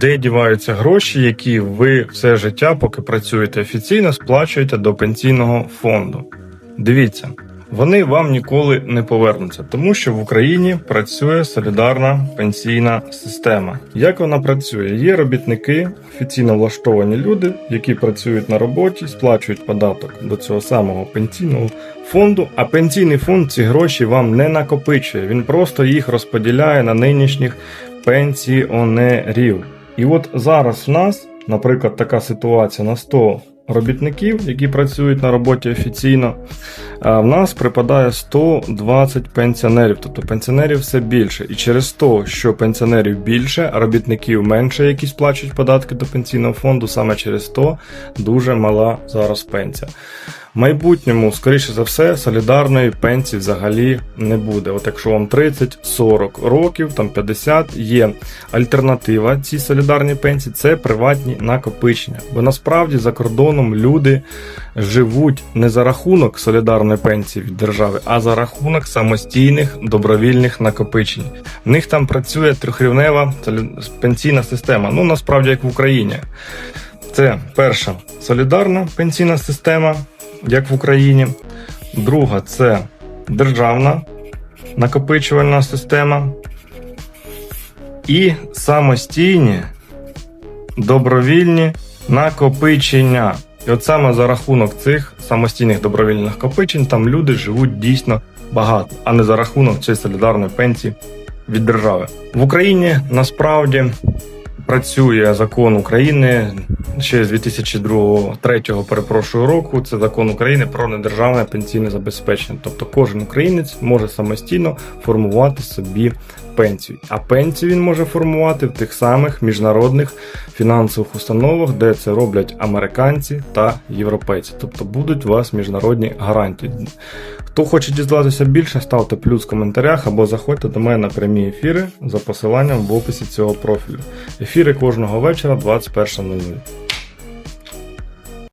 де діваються гроші, які ви все життя, поки працюєте офіційно, сплачуєте до пенсійного фонду. Дивіться, вони вам ніколи не повернуться, тому що в Україні працює солідарна пенсійна система. Як вона працює? Є робітники, офіційно влаштовані люди, які працюють на роботі, сплачують податок до цього самого пенсійного фонду. А пенсійний фонд ці гроші вам не накопичує. Він просто їх розподіляє на нинішніх пенсіонерів. І от зараз в нас, наприклад, така ситуація на 100 робітників, які працюють на роботі офіційно, в нас припадає 120 пенсіонерів, тобто пенсіонерів все більше. І через те, що пенсіонерів більше, робітників менше, які сплачують податки до пенсійного фонду, саме через то дуже мала зараз пенсія. Майбутньому, скоріше за все, солідарної пенсії взагалі не буде. От якщо вам 30-40 років, там 50, є альтернатива цій солідарній пенсії це приватні накопичення. Бо насправді за кордоном люди живуть не за рахунок солідарної пенсії від держави, а за рахунок самостійних добровільних накопичень. В них там працює трьохрівнева пенсійна система. Ну насправді як в Україні. Це перша солідарна пенсійна система, як в Україні. Друга це державна накопичувальна система. І самостійні добровільні накопичення. І от саме за рахунок цих самостійних добровільних накопичень там люди живуть дійсно багато, а не за рахунок цієї солідарної пенсії від держави. В Україні насправді працює закон України ще з 2002 3 перепрошую року. Це закон України про недержавне пенсійне забезпечення. Тобто кожен українець може самостійно формувати собі пенсію. А пенсію він може формувати в тих самих міжнародних фінансових установах, де це роблять американці та європейці. Тобто будуть у вас міжнародні гарантії. Хто хоче дізнатися більше, ставте плюс в коментарях або заходьте до мене на прямі ефіри за посиланням в описі цього профілю. Ефіри кожного вечора 21.00.